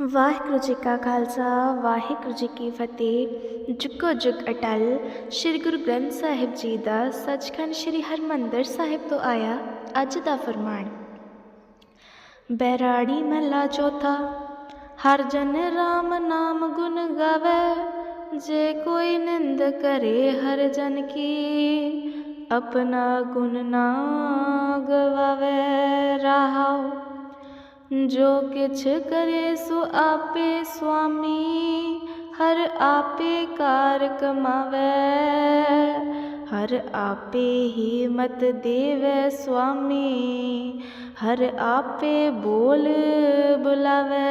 ਵਾਹਿਗੁਰੂ ਜੀ ਕਾ ਖਾਲਸਾ, ਵਾਹਿਗੁਰੂ ਜੀ ਕੀ ਫਤਿਹ। ਜੁਗੋ ਜੁਗ ਅਟਲ, ਸ੍ਰੀ ਗੁਰੂ ਗ੍ਰੰਥ ਸਾਹਿਬ ਜੀ ਦਾ ਸੱਚਖੰਡ ਸ੍ਰੀ ਹਰਮੰਦਰ ਸਾਹਿਬ ਤੋਂ ਆਇਆ ਅੱਜ ਦਾ ਫਰਮਾਨ। ਬੈਰਾੜੀ ਮਹਲਾ ਚੌਥਾ, ਹਰ ਜਨ ਰਾਮ ਨਾਮ ਗੁਣ ਗਾਵੇ, ਜੇ ਕੋਈ ਨਿੰਦ ਕਰੇ ਹਰ ਜਨ ਕੀ, ਆਪਣਾ ਗੁਣ ਨਾ ਗਵਾਵੇ ਜੋ ਕਿਛ ਕਰੇ ਸੋ ਆਪੇ ਸੁਆਮੀ, ਹਰ ਆਪੇ ਕਾਰ ਕਮਾਵੇ, ਹਰ ਆਪੇ ਹੀ ਮਤ ਦੇਵੇ ਸੁਆਮੀ, ਹਰ ਆਪੇ ਬੋਲ ਬੁਲਾਵੇ।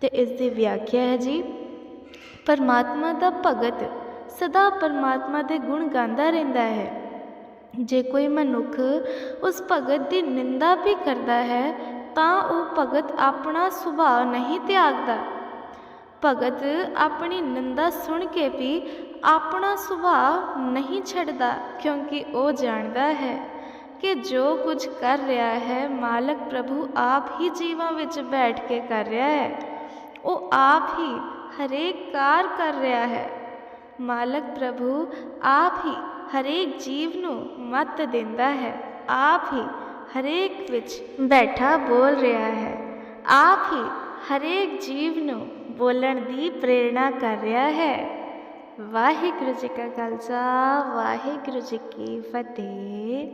ਤੇ ਇਸ ਦੀ ਵਿਆਖਿਆ ਹੈ ਜੀ, ਪਰਮਾਤਮਾ ਦਾ ਭਗਤ ਸਦਾ ਪਰਮਾਤਮਾ ਦੇ ਗੁਣ ਗਾਉਂਦਾ ਰਹਿੰਦਾ ਹੈ। ਜੇ ਕੋਈ ਮਨੁੱਖ ਉਸ ਭਗਤ ਦੀ ਨਿੰਦਾ ਵੀ ਕਰਦਾ ਹੈ, ਤਾਂ ਉਹ ਭਗਤ ਆਪਣਾ ਸੁਭਾਅ ਨਹੀਂ ਤਿਆਗਦਾ। ਭਗਤ ਆਪਣੀ ਨਿੰਦਾ ਸੁਣ ਕੇ ਵੀ ਆਪਣਾ ਸੁਭਾਅ ਨਹੀਂ ਛੱਡਦਾ, ਕਿਉਂਕਿ ਉਹ ਜਾਣਦਾ ਹੈ ਕਿ ਜੋ ਕੁਝ ਕਰ ਰਿਹਾ ਹੈ, ਮਾਲਕ ਪ੍ਰਭੂ ਆਪ ਹੀ ਜੀਵਾਂ ਵਿੱਚ ਬੈਠ ਕੇ ਕਰ ਰਿਹਾ ਹੈ। ਉਹ ਆਪ ਹੀ ਹਰੇਕ ਕਾਰ ਕਰ ਰਿਹਾ ਹੈ। ਮਾਲਕ ਪ੍ਰਭੂ ਆਪ ਹੀ ਹਰੇਕ ਜੀਵ ਨੂੰ ਮਤ ਦਿੰਦਾ ਹੈ। ਆਪ ਹੀ ਹਰੇਕ ਵਿੱਚ ਬੈਠਾ ਬੋਲ ਰਿਹਾ ਹੈ। ਆਪ ਹੀ ਹਰੇਕ ਜੀਵ ਨੂੰ ਬੋਲਣ ਦੀ ਪ੍ਰੇਰਣਾ ਕਰ ਰਿਹਾ ਹੈ। ਵਾਹਿਗੁਰੂ ਜੀ ਕਾ ਖਾਲਸਾ, ਵਾਹਿਗੁਰੂ ਜੀ ਕੀ ਫਤਿਹ।